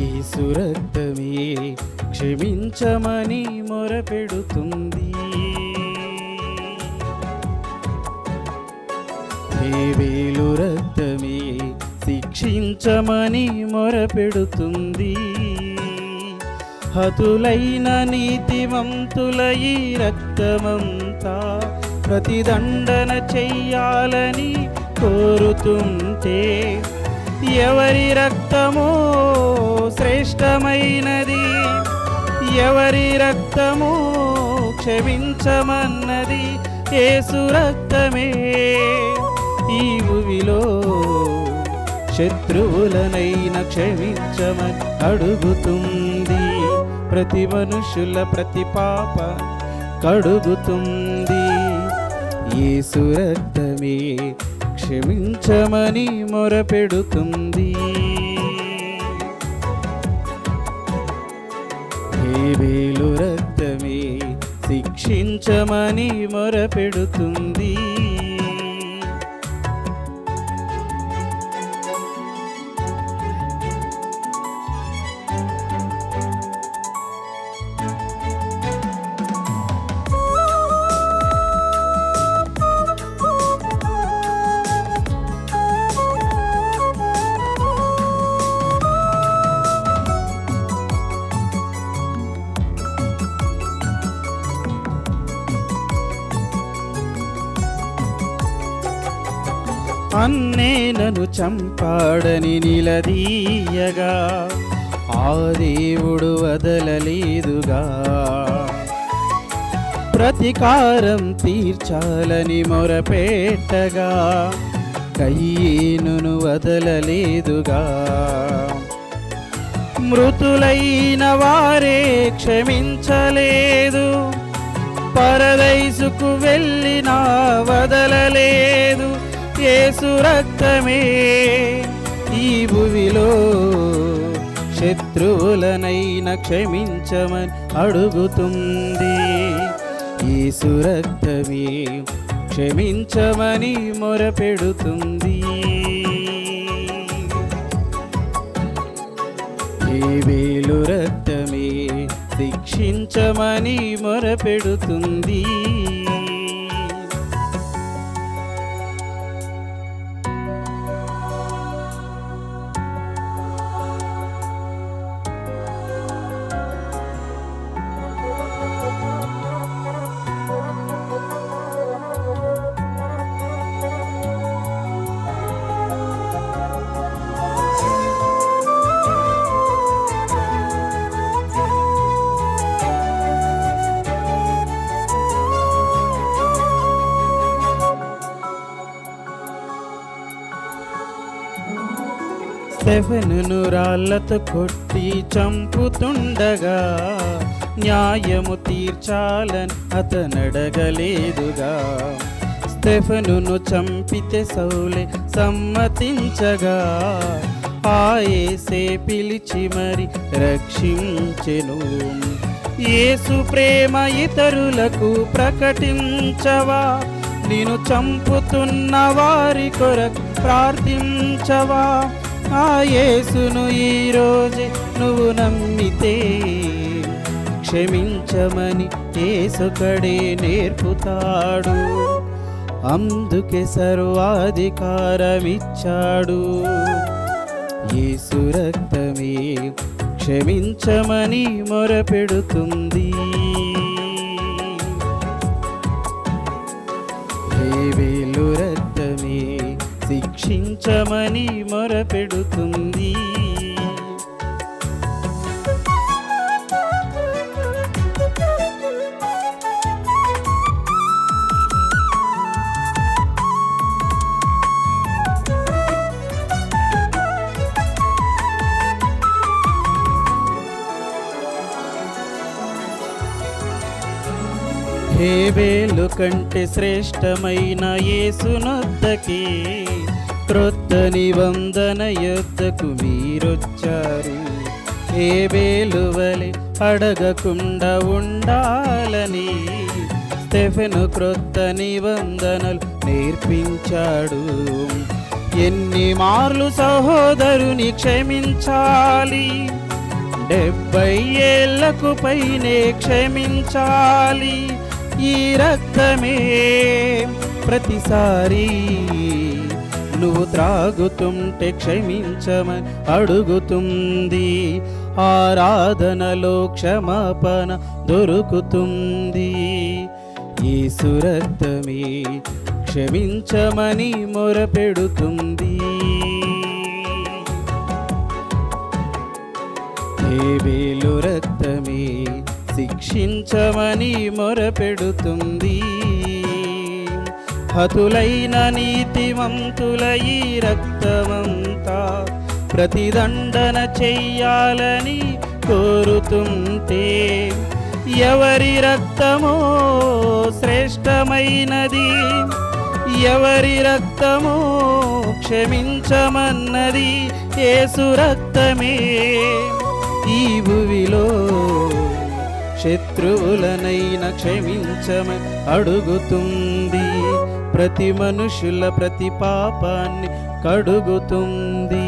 యేసు రక్తమే క్షమించమని మొరపెడుతుంది. వేలు రక్తమే శిక్షించమని మొరపెడుతుంది. హతులైన నీతివంతుల ఈ రక్తమంతా ప్రతిదండన చెయ్యాలని కోరుతుంటే ఎవరి రక్తమో ఎవరి రక్తము క్షమించమన్నది యేసు రక్తమే. ఈ భువిలో శత్రువులనైన క్షమించమని అడుగుతుంది. ప్రతి మనుషుల ప్రతి పాప కడుగుతుంది. యేసు రక్తమే క్షమించమని మొరపెడుతుంది. వేలు రక్తమే శిక్షించమని మొరపెడుతుంది. అన్నే నను చంపాడని నిలదీయగా ఆ దేవుడు వదలలేదుగా. ప్రతికారం తీర్చాలని మొరపెట్టగా కయ్యేనును వదలలేదుగా. మృతులైన వారే క్షమించలేదు పరదైసుకు వెళ్ళినా వదలలేదు. యేసు రక్తమే. ఈ భువిలో శత్రువులనైనా క్షమించమని అడుగుతుంది. ఈ సురక్తమే క్షమించమని మొరపెడుతుంది. వేలు రక్తమే శిక్షించమని మొరపెడుతుంది. స్టెఫెనును రాళ్ళతో కొట్టి చంపుతుండగా న్యాయము తీర్చాలని అతనడగలేదుగా. స్టెఫనును చంపితే సౌలే సమ్మతించగా ఆయేసే పిలిచి మరి రక్షించెను. యేసు ప్రేమ ఇతరులకు ప్రకటించవా? నేను చంపుతున్న వారి కొరకు ప్రార్థించవా? ఆ యేసును ఈరోజే నువ్వు నమ్మితే క్షమించమని యేసుకడే నేర్పుతాడు. అందుకే సర్వాధికారమిచ్చాడు. యేసు రక్తమే క్షమించమని మొరపెడుతుంది. రక్షించమని మొరపెడుతుంది. హేవేలు కంటే శ్రేష్టమైన యేసునొద్దకి క్రొత్త నిబంధన యొద్దకు మీరొచ్చారు. ఏ వలె అడగకుండా ఉండాలని స్టెఫెను క్రొత్త నిబంధనలు నేర్పించాడు. ఎన్ని మార్లు సహోదరుని క్షమించాలి? డెబ్బై ఏళ్ళకు పైనే క్షమించాలి. ఈ రక్తమే ప్రతిసారి నువ్వు త్రాగుతుంటే క్షమించమని అడుగుతుంది. ఆరాధనలో క్షమాపణ దొరుకుతుంది. ఈ రక్తమే క్షమించమని మొరపెడుతుంది. దేవేలు రక్తమే శిక్షించమని మొరపెడుతుంది. హతులైన నీతిమంతులై రక్తమంతా ప్రతిదండన చెయ్యాలని కోరుతుంటే ఎవరి రక్తమో శ్రేష్టమైనది ఎవరి రక్తమో క్షమించమన్నది ఏసు రక్తమే. ఈ భువిలో శత్రువులనైన క్షమించమ అడుగుతుంది. ప్రతి మనుషుల ప్రతి పాపాన్ని కడుగుతుంది.